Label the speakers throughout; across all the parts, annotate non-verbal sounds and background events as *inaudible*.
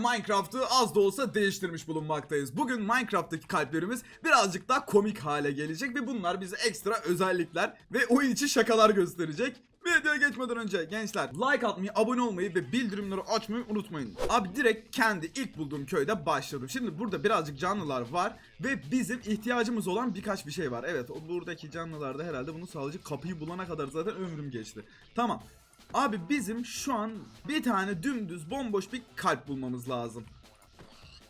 Speaker 1: Minecraft'ı az da olsa değiştirmiş bulunmaktayız. Bugün Minecraft'taki kalplerimiz birazcık daha komik hale gelecek ve bunlar bize ekstra özellikler ve oyun içi şakalar gösterecek. Videoya geçmeden önce gençler like atmayı, abone olmayı ve bildirimleri açmayı unutmayın. Abi direkt kendi ilk bulduğum köyde başladım. Şimdi burada birazcık canlılar var ve bizim ihtiyacımız olan birkaç bir şey var. Evet buradaki canlılar da herhalde bunu sağlayacak kapıyı bulana kadar zaten ömrüm geçti. Tamam. Abi bizim şu an bir tane dümdüz bomboş bir kalp bulmamız lazım.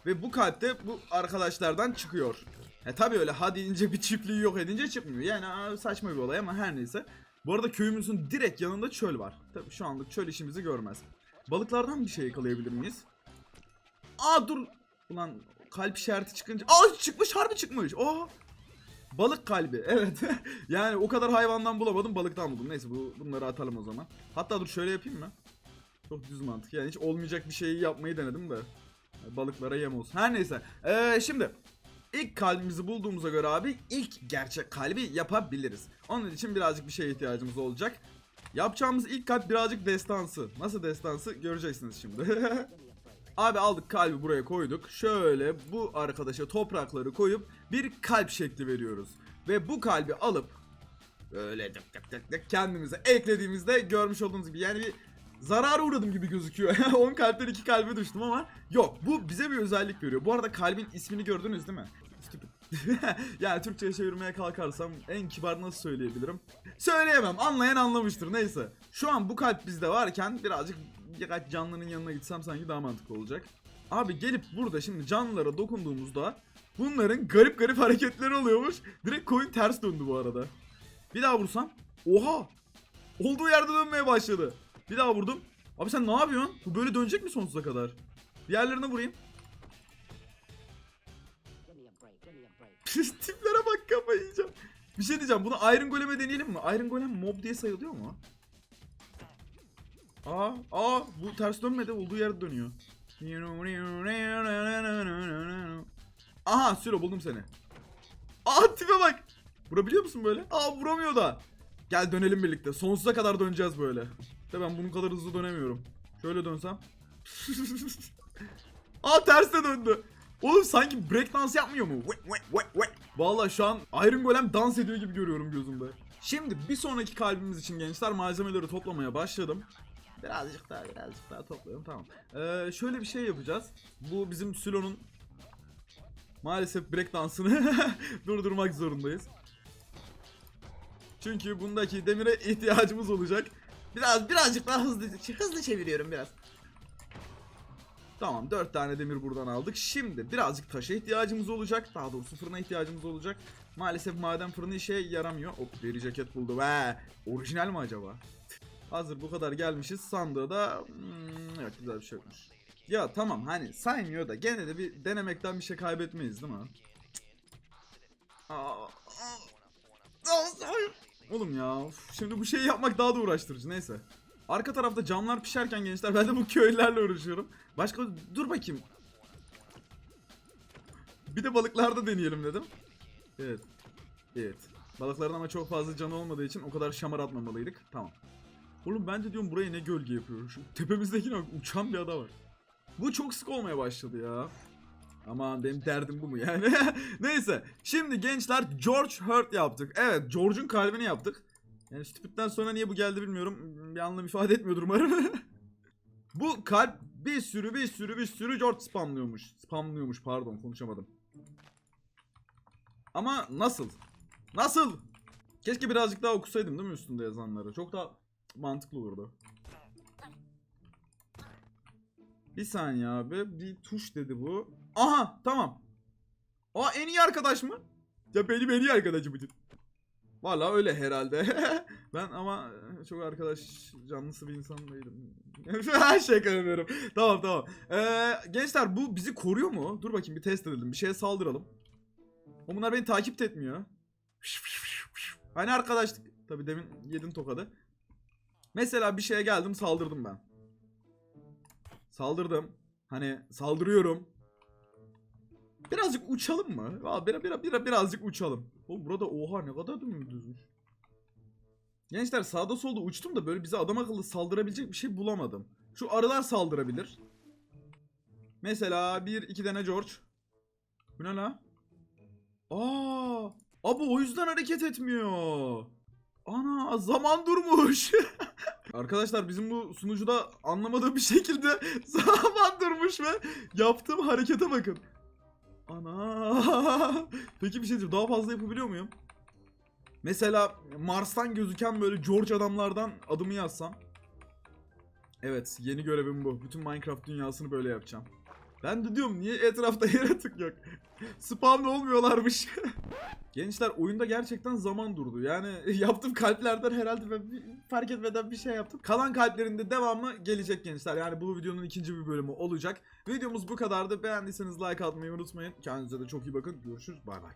Speaker 1: Ve bu kalp de bu arkadaşlardan çıkıyor. E tabi öyle ha deyince bir çiftliği yok edince çıkmıyor. Yani saçma bir olay ama her neyse. Bu arada köyümüzün direkt yanında çöl var. Tabi şu anlık çöl işimizi görmez. Balıklardan bir şey yakalayabilir miyiz? Aa dur. Ulan kalp işareti çıkınca. Aa çıkmış harbi çıkmış. Oha. Balık kalbi *laughs* evet. yani o kadar hayvandan bulamadım balıktan buldum. Neyse bu bunları atalım o zaman. Hatta dur şöyle yapayım mı? Çok düz mantık. Yani hiç olmayacak bir şeyi yapmayı denedim de. Balıklara yem olsun. Her neyse. Ee, şimdi ilk kalbimizi bulduğumuza göre abi ilk gerçek kalbi yapabiliriz. Onun için birazcık bir şeye ihtiyacımız olacak. Yapacağımız ilk kalp birazcık destansı. Nasıl destansı göreceksiniz şimdi. *laughs* Abi aldık kalbi buraya koyduk. Şöyle bu arkadaşa toprakları koyup bir kalp şekli veriyoruz. Ve bu kalbi alıp böyle tık tık tık tık kendimize eklediğimizde görmüş olduğunuz gibi yani bir zarara uğradım gibi gözüküyor. *laughs* 10 kalpten 2 kalbe düştüm ama yok bu bize bir özellik veriyor. Bu arada kalbin ismini gördünüz değil mi? *laughs* Yani Türkçe'ye çevirmeye kalkarsam en kibar nasıl söyleyebilirim? Söyleyemem. Anlayan anlamıştır. Neyse. Şu an bu kalp bizde varken birazcık birkaç canlının yanına gitsem sanki daha mantıklı olacak. Abi gelip burada şimdi canlılara dokunduğumuzda bunların garip garip hareketleri oluyormuş. Direkt koyun ters döndü bu arada. Bir daha vursam. Oha! Olduğu yerde dönmeye başladı. Bir daha vurdum. Abi sen ne yapıyorsun? Bu böyle dönecek mi sonsuza kadar? Diğerlerine vurayım. *laughs* Tiplere bak kafayı yiyeceğim. Bir şey diyeceğim. Bunu Iron Golem'e deneyelim mi? Iron Golem mob diye sayılıyor mu? Aa, aa bu ters dönmedi. Olduğu yerde dönüyor. Aha Sülo buldum seni. Aa tipe bak. Vurabiliyor musun böyle? Aa vuramıyor da. Gel dönelim birlikte. Sonsuza kadar döneceğiz böyle. De ben bunun kadar hızlı dönemiyorum. Şöyle dönsem. *laughs* Aa ters de döndü. Oğlum sanki break dans yapmıyor mu? Vallahi şu an Iron Golem dans ediyor gibi görüyorum gözümde. Şimdi bir sonraki kalbimiz için gençler malzemeleri toplamaya başladım. Birazcık daha birazcık daha toplayalım tamam. Ee, şöyle bir şey yapacağız. Bu bizim Sülo'nun maalesef break dansını *laughs* durdurmak zorundayız. Çünkü bundaki demire ihtiyacımız olacak. Biraz birazcık daha hızlı hızlı çeviriyorum biraz. Tamam 4 tane demir buradan aldık. Şimdi birazcık taşa ihtiyacımız olacak. Daha doğrusu fırına ihtiyacımız olacak. Maalesef maden fırını işe yaramıyor. Hop deri ceket buldu. Ve orijinal mi acaba? Hazır bu kadar gelmişiz. Sandığı da hmm, evet güzel bir şey yokmuş. Ya tamam hani saymıyor da gene de bir denemekten bir şey kaybetmeyiz değil mi? Aa, Oğlum ya uf, şimdi bu şeyi yapmak daha da uğraştırıcı neyse. Arka tarafta camlar pişerken gençler ben de bu köylülerle uğraşıyorum. Başka dur bakayım. Bir de balıklarda deneyelim dedim. Evet. Evet. Balıkların ama çok fazla canı olmadığı için o kadar şamar atmamalıydık. Tamam. Oğlum ben de diyorum buraya ne gölge yapıyor. Şu tepemizdeki ne uçan bir ada var. Bu çok sık olmaya başladı ya. Aman benim derdim bu mu yani? *laughs* Neyse. Şimdi gençler George Hurt yaptık. Evet George'un kalbini yaptık. Yani Stupid'den sonra niye bu geldi bilmiyorum. Bir anlam ifade etmiyordur umarım. *laughs* bu kalp bir sürü bir sürü bir sürü George spamlıyormuş. Spamlıyormuş pardon konuşamadım. Ama nasıl? Nasıl? Keşke birazcık daha okusaydım değil mi üstünde yazanları? Çok daha mantıklı olurdu. Bir saniye abi. Bir tuş dedi bu. Aha tamam. Aa en iyi arkadaş mı? Ya benim en iyi arkadaşım için. Valla öyle herhalde. *laughs* ben ama çok arkadaş canlısı bir insan değilim. *laughs* Şaka yapıyorum. Tamam tamam. Ee, gençler bu bizi koruyor mu? Dur bakayım bir test edelim. Bir şeye saldıralım. O bunlar beni takip etmiyor. Hani arkadaşlık. Tabi demin yedin tokadı. Mesela bir şeye geldim saldırdım ben. Saldırdım. Hani saldırıyorum. Birazcık uçalım mı? Bir, bir, bir, birazcık uçalım. Oğlum burada oha ne kadar dümdüzmüş. Gençler sağda solda uçtum da böyle bize adam akıllı saldırabilecek bir şey bulamadım. Şu arılar saldırabilir. Mesela bir iki tane George. Bu ne la? Aa, abi o yüzden hareket etmiyor. Ana zaman durmuş. *laughs* Arkadaşlar bizim bu sunucuda anlamadığım bir şekilde *laughs* zaman durmuş ve yaptığım harekete bakın. Ana. *laughs* Peki bir şey diyeyim daha fazla yapabiliyor muyum? Mesela Mars'tan gözüken böyle George adamlardan adımı yazsam. Evet yeni görevim bu. Bütün Minecraft dünyasını böyle yapacağım. Ben de diyorum niye etrafta *laughs* yaratık yok. Spamlı olmuyorlarmış. *laughs* Gençler oyunda gerçekten zaman durdu. Yani *laughs* yaptığım kalplerden herhalde ben fark etmeden bir şey yaptım. Kalan kalplerinde devamı gelecek gençler. Yani bu videonun ikinci bir bölümü olacak. Videomuz bu kadardı. Beğendiyseniz like atmayı unutmayın. Kendinize de çok iyi bakın. Görüşürüz. Bay bay.